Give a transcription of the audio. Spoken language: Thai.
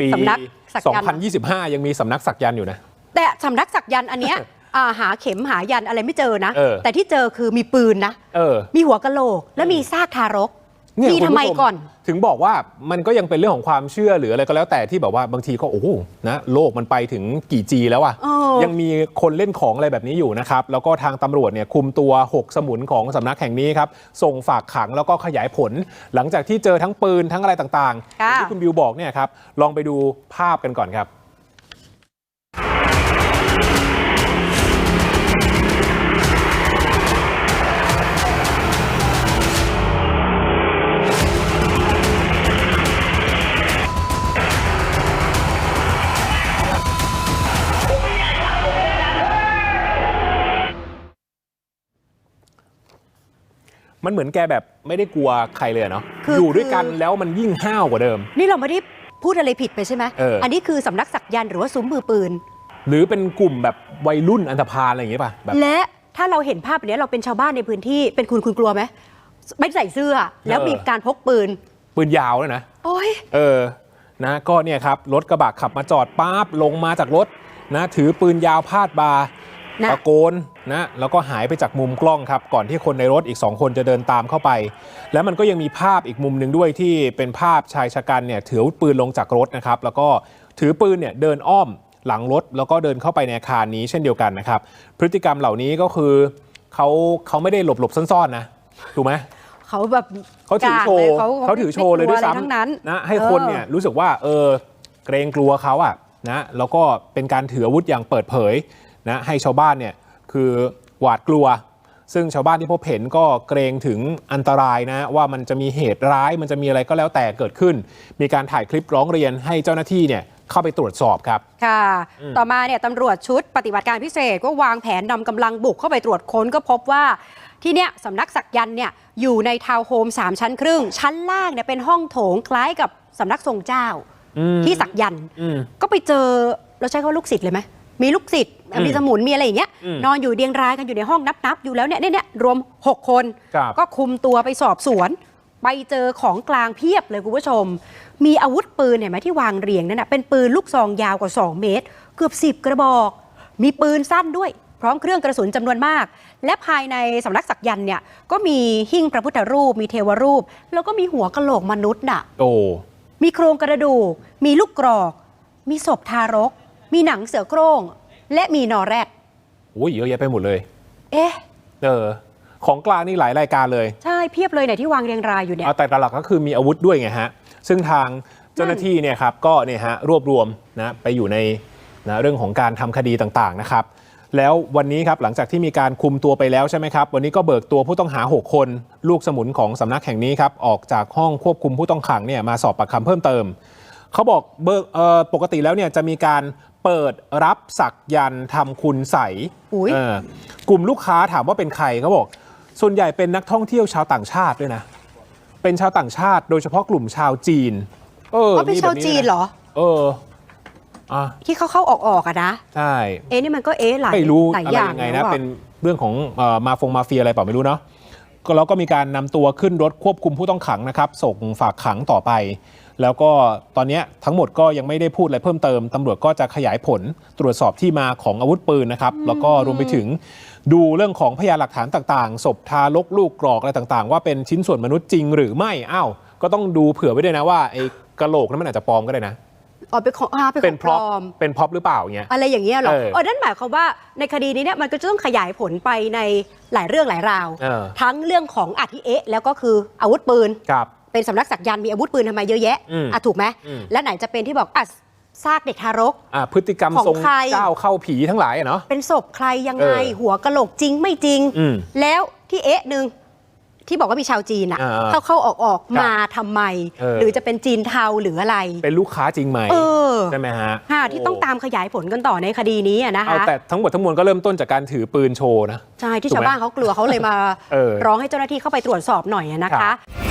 ปี สำนักสักยันต์ 2025 ยังมีสำนักสักยันต์อยู่นะ แต่สำนักสักยันต์อันเนี้ย อ่าหาเข็มหายันอะไรไม่เจอนะ เออ แต่ที่เจอคือมีปืนนะ เออ มีหัวกะโหลกและมีซากทารก เนี่ยมีคุณทำไมผู้ชก่อน ถึงบอกว่ามันก็ยังเป็นเรื่องของความเชื่อหรืออะไรก็แล้วแต่ที่แบบว่าบางทีก็โอ้โหนะโลกมันไปถึงกี่จีแล้วอะเออ ยังมีคนเล่นของอะไรแบบนี้อยู่นะครับ แล้วก็ทางตำรวจเนี่ยคุมตัว 6 สมุนของสำนักแห่งนี้ครับ ส่งฝากขังแล้วก็ขยายผล หลังจากที่เจอทั้งปืนทั้งอะไรต่างๆอย่างที่คุณบิวบอกเนี่ยครับลองไปดูภาพกันก่อนครับ มันเหมือนแกแบบไม่ได้กลัวใครเลยอะเนาะคืออยู่ด้วยกันคือ แล้วมันยิ่งห้าวกว่าเดิม นี่เราไม่ได้พูดอะไรผิดไปใช่ไหมเอออั นนี้คือสำนักสักยันต์หรือว่าซุ้มมือปืน หรือเป็นกลุ่มแบบวัยรุ่นอันธพาลอะไรอย่างเงี้ยป่ะแบบ และถ้าเราเห็นภาพแบบนี้เราเป็นชาวบ้านในพื้นที่เป็นคุณคุณกลัวไหมไม่ใส่เสื้อ แล้วมีการพกปืน ปืนยาวเลยนะ โอ้ย เออ นะ ก็เนี่ยครับ รถกระบะขับมาจอดป๊าบลงมาจากรถนะ ถือปืนยาวพาดบานะ ตะโกนนะแล้วก็หายไปจากมุมกล้องครับ ก่อนที่คนในรถอีก 2 คนจะเดินตามเข้าไป แล้วมันก็ยังมีภาพอีกมุมหนึ่งด้วยที่เป็นภาพชายชะกันเนี่ยถืออาวุธปืนลงจากรถนะครับ แล้วก็ถือปืนเนี่ยเดินอ้อมหลังรถ แล้วก็เดินเข้าไปในอาคารนี้เช่นเดียวกันนะครับ พฤติกรรมเหล่านี้ก็คือเขาเขาไม่ได้หลบหลบๆซ่อนๆนะถูกไหมเขาแบบเขาถือกลงโชว์ลยเขาถือโชว์เลยด้วยไม่กอะไรทั้งซ้ำนั้นนะให้คนเนี่ยรู้สึกว่าเออเกรงกลัวเขาอะนะแล้วก็เป็นการถืออาวุธอย่างเปิดเผย นะให้ชาวบ้านเนี่ยคือหวาดกลัว ซึ่งชาวบ้านที่พบเห็นก็เกรงถึงอันตรายนะว่ามันจะมีเหตุร้ายมันจะมีอะไรก็แล้วแต่เกิดขึ้น มีการถ่ายคลิปร้องเรียนให้เจ้าหน้าที่เนี่ยเข้าไปตรวจสอบครับ ค่ะ ต่อมาเนี่ยตำรวจชุดปฏิบัติการพิเศษก็วางแผนนำกำลังบุกเข้าไปตรวจค้นก็พบว่าที่เนี่ยสำนักสักยันต์เนี่ยอยู่ในทาวน์โฮม3ชั้นครึ่ง ชั้นล่างเนี่ยเป็นห้องโถงคล้ายกับสำนักทรงเจ้าอืมที่สักยันต์อืมก็ไปเจอเราใช้คำว่าลูกศิษย์เลยไหมมีลูกศิษย์อื มมีสมุนมีอะไรอย่างเงี้ยอืมนอนอยู่เรียงรายกันอยู่ในห้องนับๆอยู่แล้วเนี่ยเนี่ยเนี่ยรวม 6 คนครับก็คุมตัวไปสอบสวน ไปเจอของกลางเพียบเลยคุณผู้ชม มีอาวุธปืนเห็นไหมที่วางเรียงนั่นนะเป็นปืนลูกซองยาวกว่า 2 เมตร เกือบ 10 กระบอก มีปืนสั้นด้วยพร้อมเครื่องกระสุนจำนวนมาก และภายในสำนักสักยันต์เนี่ยก็มีหิ้งพระพุทธรูป มีเทวรูป แล้วก็มีหัวกะโหลกมนุษย์น่ะโอ้มีโครงกระดูก มีลูกกรอก มีศพทารก มีหนังเสือโคร่ง และมีนอแรดโหเยอะแยะไปหมดเลย เอ๊ะ เออ ของกลางนี่หลายรายการเลย ใช่เพียบเลยเนี่ยที่วางเรียงรายอยู่เนี่ยเอาแต่หลักๆก็คือมีอาวุธด้วยไงฮะ ซึ่งทางเจ้าหน้าที่เนี่ยครับก็เนี่ยฮะรวบรวมนะไปอยู่ในนะเรื่องของการทำคดีต่างๆนะครับ แล้ววันนี้ครับหลังจากที่มีการคุมตัวไปแล้วใช่ไหมครับ วันนี้ก็เบิกตัวผู้ต้องหา 6 คน ลูกสมุนของสำนักแห่งนี้ครับออกจากห้องควบคุมผู้ต้องขังเนี่ยมาสอบปากคำเพิ่มเติม เขาบอกเบิกเอ่อปกติแล้วเนี่ยจะมีการเปิดรับสักยันต์ทำคุณใสอุ๊ย เออกลุ่มลูกค้าถามว่าเป็นใครเขาบอก ส่วนใหญ่เป็นนักท่องเที่ยวชาวต่างชาติด้วยนะ เป็นชาวต่างชาติ โดยเฉพาะกลุ่มชาวจีน เอออ๋อเป็นมีชาวแบบจีนเหรอ เอออะที่เขาเข้าออกออกๆอะนะ ใช่ เอ๊ะนี่มันก็เอ๊ะหลายไม่รู้หลายอะไรอย่างยังไงแล้นะวอะเป็นเรื่องของเอ่อมาฟงมาเฟียอะไรเปล่าไม่รู้เนาะก็แล้วก็มีการนำตัวขึ้นรถควบคุมผู้ต้องขังนะครับ ส่งฝากขังต่อไป แล้วก็ตอนเนี้ยทั้งหมดก็ยังไม่ได้พูดอะไรเพิ่มเติมตำรวจก็จะขยายผลตรวจสอบที่มาของอาวุธปืนนะครับ แล้วก็รวมไปถึงดูเรื่องของพยานหลักฐานต่างๆ ศพทารกลูกกรอกอะไรต่างๆ ว่าเป็นชิ้นส่วนมนุษย์จริงหรือไม่อ้าวก็ต้องดูเผื่อไว้ด้วยนะว่าไอ้กระโหลกนั้นมันอาจจะปลอมก็ได้นะอ๋อเป็นของอ่าเป็นเป็นของพปร็ลอพอมเป็นพร็อพหรือเปล่าอย่างเงี้ยอะไรอย่างเงี้ยเหรอเออเออนั่นหมายความว่าในคดีนี้เนี่ยมันก็จะต้องขยายผลไปในหลายเรื่องหลายราวเออทั้งเรื่องของอาทิเอะแล้วก็คืออาวุธปืนครับ เป็นสำนักสักยันต์มีอาวุธปืนทำไมเยอะแยะอืมอะถูกไหมอืม และไหนจะเป็นที่บอกอะซากเด็กทารก อ่าพฤติกรรมของทรงใครก้าวเข้าผีทั้งหลายอะเนาะ เป็นศพใครยังไง เออหัวกะโหลกจริงไม่จริง อืมแล้วที่เอ๊ะหนึ่งที่บอกว่ามีชาวจีนอะอ่าเข้าเข้าออกออกครับมาทำไม เออ หรือจะเป็นจีนเทาหรืออะไร เป็นลูกค้าจริงไหมเออ ใช่ไหมฮะค่ะที่ต้องตามขยายผลกันต่อในคดีนี้อะนะเอาคะแต่ทั้งหมดทั้งมวลก็เริ่มต้นจากการถือปืนโชว์นะ ใช่ที่ถูกไหมชาวบ้านเขากลัวเขาเลยมา เออ ร้องให้เจ้าหน้าที่เข้าไปตรวจสอบหน่อยอะนะครัคะบ